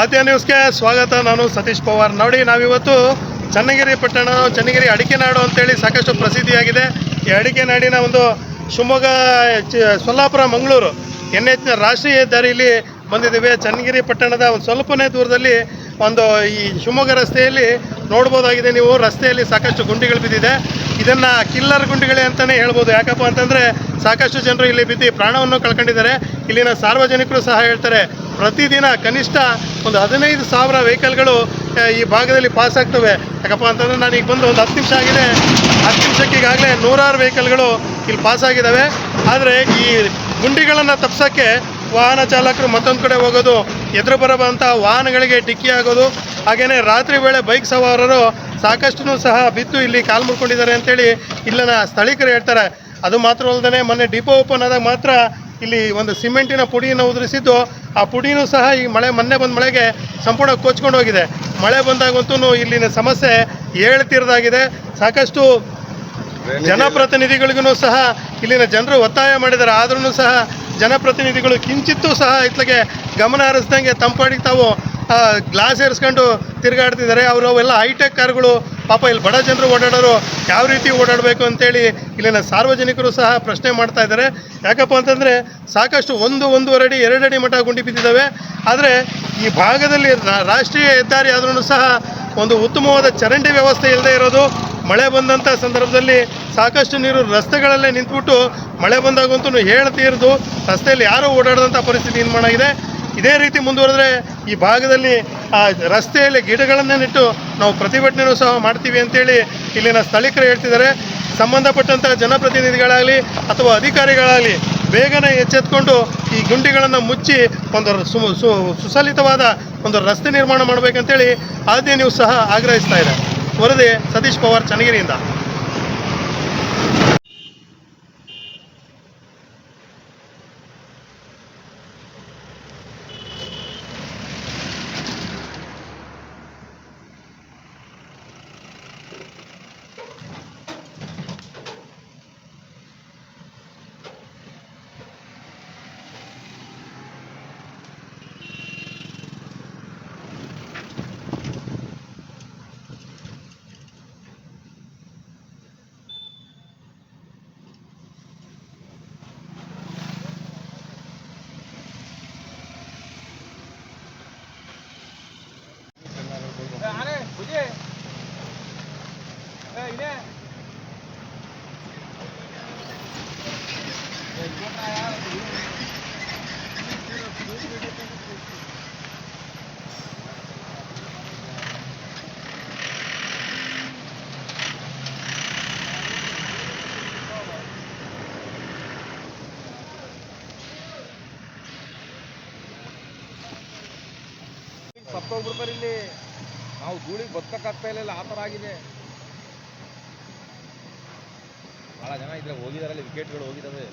ಆದ್ಯ ನ್ಯೂಸ್ಗೆ ಸ್ವಾಗತ. ನಾನು ಸತೀಶ್ ಪವಾರ್. ನೋಡಿ, ನಾವಿವತ್ತು ಚನ್ನಗಿರಿ ಪಟ್ಟಣ, ಚನ್ನಗಿರಿ ಅಡಿಕೆ ನಾಡು ಅಂತೇಳಿ ಸಾಕಷ್ಟು ಪ್ರಸಿದ್ಧಿಯಾಗಿದೆ. ಈ ಅಡಿಕೆ ನಾಡಿನ ಒಂದು ಶಿವಮೊಗ್ಗ ಸೊಲ್ಲಾಪುರ, ಮಂಗಳೂರು ಎನ್ ಎಚ್ ರಾಷ್ಟ್ರೀಯ ಹೆದ್ದಾರಿಯಲ್ಲಿ ಬಂದಿದ್ದೀವಿ. ಚನ್ನಗಿರಿ ಪಟ್ಟಣದ ಒಂದು ಸ್ವಲ್ಪನೇ ದೂರದಲ್ಲಿ ಒಂದು ಈ ಶಿವಮೊಗ್ಗ ರಸ್ತೆಯಲ್ಲಿ ನೋಡ್ಬೋದಾಗಿದೆ ನೀವು. ರಸ್ತೆಯಲ್ಲಿ ಸಾಕಷ್ಟು ಗುಂಡಿಗಳು ಬಿದ್ದಿದೆ. ಇದನ್ನು ಕಿಲ್ಲರ್ ಗುಂಡಿಗಳೇ ಅಂತಲೇ ಹೇಳ್ಬೋದು. ಯಾಕಪ್ಪ ಅಂತಂದರೆ ಸಾಕಷ್ಟು ಜನರು ಇಲ್ಲಿ ಬಿದ್ದು ಪ್ರಾಣವನ್ನು ಕಳ್ಕೊಂಡಿದ್ದಾರೆ. ಇಲ್ಲಿನ ಸಾರ್ವಜನಿಕರು ಸಹ ಹೇಳ್ತಾರೆ ಪ್ರತಿದಿನ ಕನಿಷ್ಠ ಒಂದು ಹದಿನೈದು ಸಾವಿರ ವೆಹಿಕಲ್ಗಳು ಈ ಭಾಗದಲ್ಲಿ ಪಾಸ್ ಆಗ್ತವೆ. ಯಾಕಪ್ಪ ಅಂತಂದರೆ ನಾನು ಈಗ ಬಂದು ಒಂದು ಹತ್ತು ನಿಮಿಷ ಆಗಿದೆ. ಹತ್ತು ನಿಮಿಷಕ್ಕೆ ಈಗಾಗಲೇ ನೂರಾರು ವೆಹಿಕಲ್ಗಳು ಇಲ್ಲಿ ಪಾಸ್ ಆಗಿದ್ದಾವೆ ಆದರೆ ಈ ಗುಂಡಿಗಳನ್ನು ತಪ್ಪಿಸೋಕ್ಕೆ ವಾಹನ ಚಾಲಕರು ಮತ್ತೊಂದು ಕಡೆ ಹೋಗೋದು, ಎದುರು ಬರಬಂಥ ವಾಹನಗಳಿಗೆ ಡಿಕ್ಕಿ ಆಗೋದು. ಹಾಗೆಯೇ ರಾತ್ರಿ ವೇಳೆ ಬೈಕ್ ಸವಾರರು ಸಾಕಷ್ಟು ಸಹ ಬಿತ್ತು ಇಲ್ಲಿ ಕಾಲು ಮುರ್ಕೊಂಡಿದ್ದಾರೆ ಅಂತೇಳಿ ಇಲ್ಲಿನ ಸ್ಥಳೀಕರು ಹೇಳ್ತಾರೆ. ಅದು ಮಾತ್ರವಲ್ಲದೆ ಮೊನ್ನೆ ಡಿಪೋ ಓಪನ್ ಆದಾಗ ಮಾತ್ರ ಇಲ್ಲಿ ಒಂದು ಸಿಮೆಂಟಿನ ಪುಡಿಯನ್ನು ಉದುರಿಸಿದ್ದು ಆ ಪುಡಿನೂ ಸಹ ಈ ಮಳೆ ಮೊನ್ನೆ ಬಂದ ಮಳೆಗೆ ಸಂಪೂರ್ಣ ಕೊಚ್ಕೊಂಡು ಹೋಗಿದೆ. ಮಳೆ ಬಂದಾಗಂತೂ ಇಲ್ಲಿನ ಸಮಸ್ಯೆ ಹೇಳ್ತಿರೋದಾಗಿದೆ ಸಾಕಷ್ಟು ಜನಪ್ರತಿನಿಧಿಗಳಿಗೂ ಸಹ ಇಲ್ಲಿನ ಜನರು ಒತ್ತಾಯ ಮಾಡಿದ್ದಾರೆ. ಆದ್ರೂ ಸಹ ಜನಪ್ರತಿನಿಧಿಗಳು ಕಿಂಚಿತ್ತೂ ಸಹ ಇತ್ಲಗೆ ಗಮನ ಹರಿಸ್ದಂಗೆ ತಂಪಾಡಿಗೆ ತಾವು ಗ್ಲಾಸ್ ಏರಿಸ್ಕೊಂಡು ತಿರುಗಾಡ್ತಿದ್ದಾರೆ. ಅವರು ಅವೆಲ್ಲ ಹೈಟೆಕ್ ಕಾರ್ಗಳು ಪಾಪ ಇಲ್ಲಿ ಬಡ ಜನರು ಓಡಾಡೋರು ಯಾವ ರೀತಿ ಓಡಾಡಬೇಕು ಅಂತೇಳಿ ಇಲ್ಲಿನ ಸಾರ್ವಜನಿಕರು ಸಹ ಪ್ರಶ್ನೆ ಮಾಡ್ತಾ ಇದ್ದಾರೆ. ಯಾಕಪ್ಪ ಅಂತಂದರೆ ಸಾಕಷ್ಟು ಒಂದು, ಒಂದೂವರೆ ಅಡಿ, ಎರಡು ಅಡಿ ಗುಂಡಿ ಬಿದ್ದಿದ್ದಾವೆ. ಆದರೆ ಈ ಭಾಗದಲ್ಲಿ ರಾಷ್ಟ್ರೀಯ ಹೆದ್ದಾರಿ ಆದ್ರೂ ಸಹ ಒಂದು ಉತ್ತಮವಾದ ಚರಂಡಿ ವ್ಯವಸ್ಥೆ ಇಲ್ಲದೆ ಇರೋದು. ಮಳೆ ಬಂದಂಥ ಸಂದರ್ಭದಲ್ಲಿ ಸಾಕಷ್ಟು ನೀರು ರಸ್ತೆಗಳಲ್ಲೇ ನಿಂತ್ಬಿಟ್ಟು ಮಳೆ ಬಂದಾಗಂತೂ ಹೇಳ್ತೀರ್ದು. ರಸ್ತೆಯಲ್ಲಿ ಯಾರೂ ಓಡಾಡದಂಥ ಪರಿಸ್ಥಿತಿ ನಿರ್ಮಾಣ ಆಗಿದೆ ಇದೇ ರೀತಿ ಮುಂದುವರೆದ್ರೆ ಈ ಭಾಗದಲ್ಲಿ ಆ ರಸ್ತೆಯಲ್ಲಿ ಗಿಡಗಳನ್ನು ನೆಟ್ಟು ನಾವು ಪ್ರತಿಭಟನೆಯೂ ಸಹ ಮಾಡ್ತೀವಿ ಅಂತೇಳಿ ಇಲ್ಲಿನ ಸ್ಥಳೀಕರು ಹೇಳ್ತಿದ್ದಾರೆ. ಸಂಬಂಧಪಟ್ಟಂತಹ ಜನಪ್ರತಿನಿಧಿಗಳಾಗಲಿ ಅಥವಾ ಅಧಿಕಾರಿಗಳಾಗಲಿ ಬೇಗನೆ ಎಚ್ಚೆತ್ಕೊಂಡು ಈ ಗುಂಡಿಗಳನ್ನು ಮುಚ್ಚಿ ಒಂದು ಸು ಸುಸಲಿತವಾದ ಒಂದು ರಸ್ತೆ ನಿರ್ಮಾಣ ಮಾಡಬೇಕಂತೇಳಿ ಆದ್ಯ ನೀವು ಸಹ ಆಗ್ರಹಿಸ್ತಾ ಇದೆ. ವರದಿ ಸತೀಶ್ ಪವಾರ್ ಚನ್ನಗಿರಿಯಿಂದ. ಸತ್ತೋಗ್ಬಿಡ್ತಾರೆ ಇಲ್ಲಿ ನಾವು ಧೂಳಿಗೆ ಬದುಕಕ್ಕಾಗ್ತಾ ಇಲ್ಲ ಆ ಥರ ಆಗಿದೆ. ಭಾಳ ಜನ ಇದ್ರೆ ಹೋಗಿದಾರಲ್ಲ ವಿಕೆಟ್ಗಳು ಹೋಗಿದ್ದಾವೆ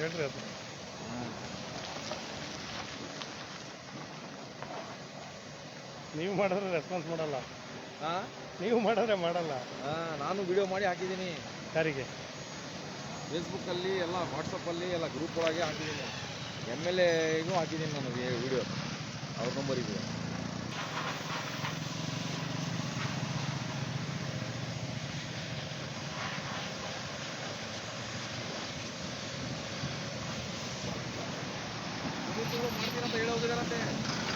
ಹೇಳ್ರಿ ಅದು. ನೀವು ಮಾಡಿದ್ರೆ ರೆಸ್ಪಾನ್ಸ್ ಮಾಡಲ್ಲ. ಹಾಂ ನೀವು ಮಾಡಿದ್ರೆ ಮಾಡಲ್ಲ. ನಾನು ವಿಡಿಯೋ ಮಾಡಿ ಹಾಕಿದ್ದೀನಿ. ಯಾರಿಗೆ? ಫೇಸ್ಬುಕ್ಕಲ್ಲಿ ಎಲ್ಲ ವಾಟ್ಸಪ್ಪಲ್ಲಿ ಎಲ್ಲ ಗ್ರೂಪ್ ಒಳಗೆ ಹಾಕಿದ್ದೀನಿ. ಎಂ ಎಲ್ ಎಗೂ ಹಾಕಿದ್ದೀನಿ ನಾನು ವಿಡಿಯೋ ಅವ್ರ ನಂಬರಿಗೆ ಮಾಡ್ತೀನಿ ಅಂತ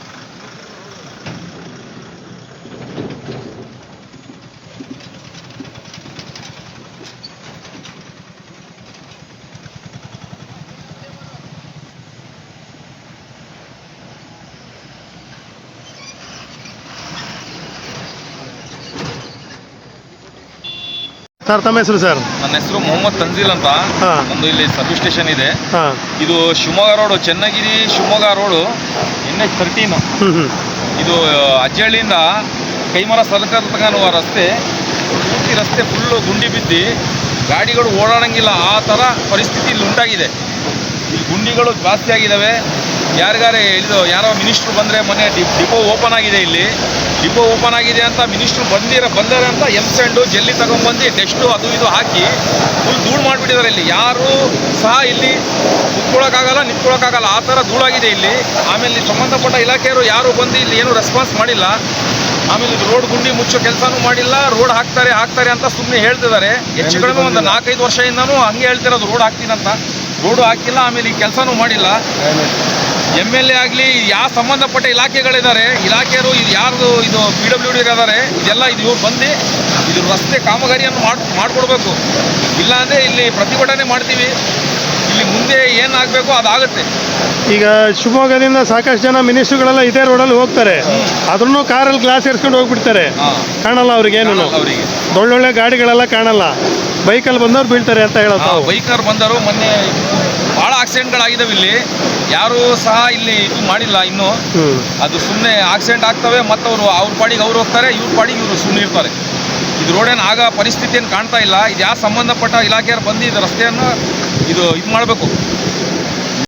ಸರ್ ತಮ್ಮ ಹೆಸರು ಸರ್? ನನ್ನ ಹೆಸರು ಮೊಹಮ್ಮದ್ ತನ್ಜೀಲ್ ಅಂತ. ಹಾ. ಒಂದು ಇಲ್ಲಿ ಸರ್ವಿಸ್ ಸ್ಟೇಷನ್ ಇದೆ. ಹಾಂ. ಇದು Shivamogga road Channagiri Shivamogga road N H thirteen ಇದು ಅಜ್ಜಳ್ಳಿಯಿಂದ ಕೈಮರ ಸರ್ಕಾರ ತನಕ ರಸ್ತೆ ಪೂರ್ತಿ ರಸ್ತೆ ಫುಲ್ಲು ಗುಂಡಿ ಬಿದ್ದು ಗಾಡಿಗಳು ಓಡಾಡಂಗಿಲ್ಲ. ಆ ಥರ ಪರಿಸ್ಥಿತಿ ಇಲ್ಲಿ ಉಂಟಾಗಿದೆ. ಇಲ್ಲಿ ಗುಂಡಿಗಳು ಜಾಸ್ತಿ ಆಗಿದ್ದಾವೆ ಯಾರಿಗಾರೆ ಇದು ಯಾರೋ ಮಿನಿಸ್ಟ್ರು ಬಂದರೆ ಮೊನ್ನೆ ಡಿಪೋ ಓಪನ್ ಆಗಿದೆ ಇಲ್ಲಿ. ಡಿಪೋ ಓಪನ್ ಆಗಿದೆ ಅಂತ ಮಿನಿಸ್ಟ್ರು ಬಂದಿರ ಬಂದರೆ ಅಂತ ಎಂ ಸ್ಯಾಂಡು ಜಲ್ಲಿ ತಗೊಂಬಂದು ಟೆಸ್ಟು ಅದು ಇದು ಹಾಕಿ ಫುಲ್ ಧೂಳು ಮಾಡಿಬಿಟ್ಟಿದ್ದಾರೆ ಇಲ್ಲಿ. ಯಾರು ಸಹ ಇಲ್ಲಿ ಕುತ್ಕೊಳ್ಳೋಕ್ಕಾಗಲ್ಲ ನಿಂತ್ಕೊಳ್ಳೋಕ್ಕಾಗಲ್ಲ ಆ ಥರ ಧೂಳಾಗಿದೆ ಇಲ್ಲಿ. ಆಮೇಲೆ ಇಲ್ಲಿ ಸಂಬಂಧಪಟ್ಟ ಇಲಾಖೆಯವರು ಯಾರು ಬಂದು ಇಲ್ಲಿ ಏನೂ ರೆಸ್ಪಾನ್ಸ್ ಮಾಡಿಲ್ಲ. ಆಮೇಲೆ ಇದು ರೋಡ್ ಗುಂಡಿ ಮುಚ್ಚೋ ಕೆಲಸನೂ ಮಾಡಿಲ್ಲ. ರೋಡ್ ಹಾಕ್ತಾರೆ ಹಾಕ್ತಾರೆ ಅಂತ ಸುಮ್ಮನೆ ಹೇಳ್ತಿದ್ದಾರೆ ಹೆಚ್ಚು ಕಡಿಮೆ ಒಂದು ನಾಲ್ಕೈದು ವರ್ಷದಿಂದನೂ ಹಂಗೆ ಹೇಳ್ತಿರೋದು. ರೋಡ್ ಹಾಕ್ತೀನಂತ ರೋಡು ಹಾಕಿಲ್ಲ ಆಮೇಲೆ ಈ ಕೆಲಸನೂ ಮಾಡಿಲ್ಲ. ಎಂ ಎಲ್ ಎ ಆಗಲಿ ಯಾವ ಸಂಬಂಧಪಟ್ಟ ಇಲಾಖೆಗಳಿದ್ದಾರೆ ಇಲಾಖೆಯರು ಇದು ಯಾರ್ದು ಇದು ಪಿ ಡಬ್ಲ್ಯೂ ಡಿ ಇದ್ದಾರೆ ಇದೆಲ್ಲ ಇದು ಇವ್ರು ಬಂದು ಇದು ರಸ್ತೆ ಕಾಮಗಾರಿಯನ್ನು ಮಾಡಿ ಮಾಡಿಕೊಡ್ಬೇಕು. ಇಲ್ಲಾಂದರೆ ಇಲ್ಲಿ ಪ್ರತಿಭಟನೆ ಮಾಡ್ತೀವಿ. ಇಲ್ಲಿ ಮುಂದೆ ಏನಾಗಬೇಕು ಅದಾಗುತ್ತೆ. ಈಗ ಶಿವಮೊಗ್ಗದಿಂದ ಸಾಕಷ್ಟು ಜನ ಮಿನಿಸ್ಟ್ರುಗಳೆಲ್ಲ ಇದೇ ರೋಡಲ್ಲಿ ಹೋಗ್ತಾರೆ. ಅದನ್ನು ಕಾರಲ್ಲಿ ಗ್ಲಾಸ್ ಏರಿಸ್ಕೊಂಡು ಹೋಗ್ಬಿಡ್ತಾರೆ. ಕಾಣಲ್ಲ ಅವ್ರಿಗೇನು ಅವರಿಗೆ. ಒಳ್ಳೊಳ್ಳೆ ಗಾಡಿಗಳೆಲ್ಲ ಕಾಣಲ್ಲ. ಬೈಕಲ್ಲಿ ಬಂದವ್ರು ಬೀಳ್ತಾರೆ ಅಂತ ಹೇಳೋದು ಬೈಕರ್ ಬಂದರು ಮೊನ್ನೆ ಭಾಳ ಆಕ್ಸಿಡೆಂಟ್ಗಳಾಗಿದ್ದಾವೆ ಇಲ್ಲಿ. ಯಾರೂ ಸಹ ಇಲ್ಲಿ ಇದು ಮಾಡಿಲ್ಲ ಇನ್ನು. ಅದು ಸುಮ್ಮನೆ ಆಕ್ಸಿಡೆಂಟ್ ಆಗ್ತವೆ ಮತ್ತವರು ಅವರು ಅವ್ರ ಪಾಡಿಗೆ ಅವ್ರು ಹೋಗ್ತಾರೆ ಇವ್ರ ಪಾಡಿಗೆ ಇವರು ಸುಮ್ಮನೆ ಇರ್ತಾರೆ. ಇದು ರೋಡೇನು ಆಗ ಪರಿಸ್ಥಿತಿಯನ್ನು ಕಾಣ್ತಾ ಇಲ್ಲ ಇದು ಯಾವ ಸಂಬಂಧಪಟ್ಟ ಇಲಾಖೆಯವ್ರು ಬಂದು ಇದು ರಸ್ತೆಯನ್ನು ಇದು ಇದು ಮಾಡಬೇಕು.